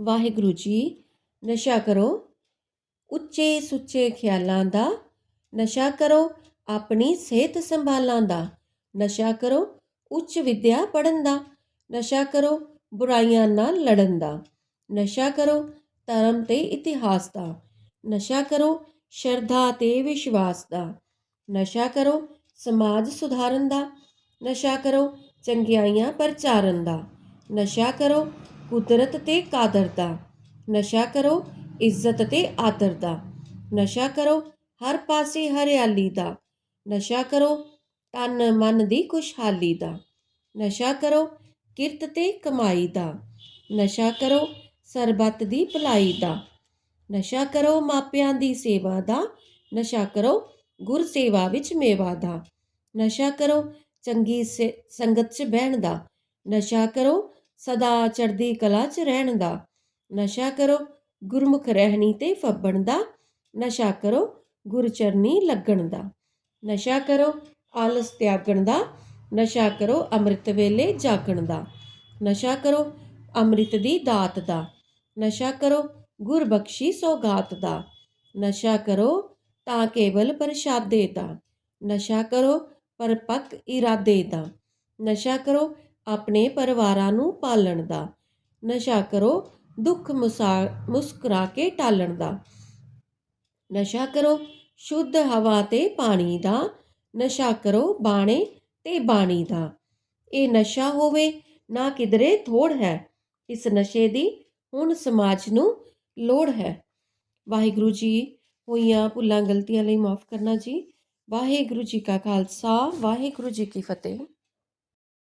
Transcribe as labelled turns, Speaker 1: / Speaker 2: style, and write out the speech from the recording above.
Speaker 1: ਵਾਹਿਗੁਰੂ ਜੀ, ਨਸ਼ਾ ਕਰੋ। ਉੱਚੇ ਸੁੱਚੇ ਖਿਆਲਾਂ ਦਾ ਨਸ਼ਾ ਕਰੋ, ਆਪਣੀ ਸਿਹਤ ਸੰਭਾਲਾਂ ਦਾ ਨਸ਼ਾ ਕਰੋ, ਉੱਚ ਵਿਦਿਆ ਪੜਨ ਦਾ ਨਸ਼ਾ ਕਰੋ, ਬੁਰਾਈਆਂ ਨਾਲ ਲੜਨ ਦਾ ਨਸ਼ਾ ਕਰੋ, ਧਰਮ ਤੇ ਇਤਿਹਾਸ ਦਾ ਨਸ਼ਾ ਕਰੋ, ਸ਼ਰਧਾ ਤੇ ਵਿਸ਼ਵਾਸ ਦਾ ਨਸ਼ਾ ਕਰੋ, ਸਮਾਜ ਸੁਧਾਰਨ ਦਾ ਨਸ਼ਾ ਕਰੋ, ਚੰਗਿਆਈਆਂ ਪ੍ਰਚਾਰਨ ਦਾ ਨਸ਼ਾ ਕਰੋ ਕੁਦਰਤ ਤੇ ਕਾਦਰ ਦਾ ਨਸ਼ਾ ਕਰੋ, ਇੱਜ਼ਤ ਤੇ ਆਦਰ ਦਾ ਨਸ਼ਾ ਕਰੋ, ਹਰ ਪਾਸੇ ਹਰਿਆਲੀ ਦਾ। ਨਸ਼ਾ ਕਰੋ, ਤਨ ਮਨ ਦੀ ਖੁਸ਼ਹਾਲੀ ਦਾ। ਨਸ਼ਾ ਕਰੋ, ਕਿਰਤ ਤੇ ਕਮਾਈ ਦਾ। ਨਸ਼ਾ ਕਰੋ, ਸਰਬੱਤ ਦੀ ਭਲਾਈ ਦਾ। ਨਸ਼ਾ ਕਰੋ, ਮਾਪਿਆਂ ਦੀ ਸੇਵਾ ਦਾ। ਨਸ਼ਾ ਕਰੋ ਗੁਰ ਸੇਵਾ ਵਿੱਚ ਮੇਵਾ ਦਾ। ਨਸ਼ਾ ਕਰੋ, ਚੰਗੀ ਸੇ- ਸੰਗਤ 'ਚ ਬਹਿਣ ਦਾ। ਨਸ਼ਾ ਕਰੋ ਸਦਾ ਚੜ੍ਹਦੀ ਕਲਾ 'ਚ ਰਹਿਣ ਦਾ ਨਸ਼ਾ ਕਰੋ, ਗੁਰਮੁਖ ਰਹਿਣੀ ਤੇ ਫੱਬਣ ਦਾ ਨਸ਼ਾ ਕਰੋ, ਗੁਰਚਰਨੀ ਲੱਗਣ ਦਾ ਨਸ਼ਾ ਕਰੋ, ਆਲਸ ਤਿਆਗਣ ਦਾ ਨਸ਼ਾ ਕਰੋ, ਅੰਮ੍ਰਿਤ ਵੇਲੇ ਜਾਗਣ ਦਾ ਨਸ਼ਾ ਕਰੋ, ਅੰਮ੍ਰਿਤ ਦੀ ਦਾਤ ਦਾ। ਨਸ਼ਾ ਕਰੋ, ਗੁਰਬਖਸ਼ੀ ਸੌਗਾਤ ਦਾ। ਨਸ਼ਾ ਕਰੋ, ਤਾਂ ਕੇਵਲ ਪ੍ਰਸ਼ਾਦੇ ਦਾ। ਨਸ਼ਾ ਕਰੋ, ਪਰਪਕ ਇਰਾਦੇ ਦਾ। ਨਸ਼ਾ ਕਰੋ ਆਪਣੇ ਪਰਿਵਾਰਾਂ ਨੂੰ ਪਾਲਣ ਦਾ। ਨਸ਼ਾ ਕਰੋ, ਦੁੱਖ ਮੁਸਾ- ਮੁਸਕਰਾ ਕੇ ਟਾਲਣ ਦਾ। ਨਸ਼ਾ ਕਰੋ, ਸ਼ੁੱਧ ਹਵਾ ਤੇ ਪਾਣੀ ਦਾ। ਨਸ਼ਾ ਕਰੋ, ਬਾਣੇ ਤੇ ਬਾਣੀ ਦਾ। ਇਹ ਨਸ਼ਾ ਹੋਵੇ, ਨਾ ਕਿਧਰੇ ਥੋੜ ਹੈ। ਇਸ ਨਸ਼ੇ ਦੀ ਹੁਣ ਸਮਾਜ ਨੂੰ ਲੋੜ ਹੈ। ਵਾਹਿਗੁਰੂ ਜੀ, ਹੋਈਆਂ ਭੁੱਲਾਂ, ਗਲਤੀਆਂ ਲਈ ਮਾਫ ਕਰਨਾ ਜੀ। ਵਾਹਿਗੁਰੂ ਜੀ ਕਾ ਖਾਲਸਾ, ਵਾਹਿਗੁਰੂ ਜੀ ਕੀ ਫਤਿਹ।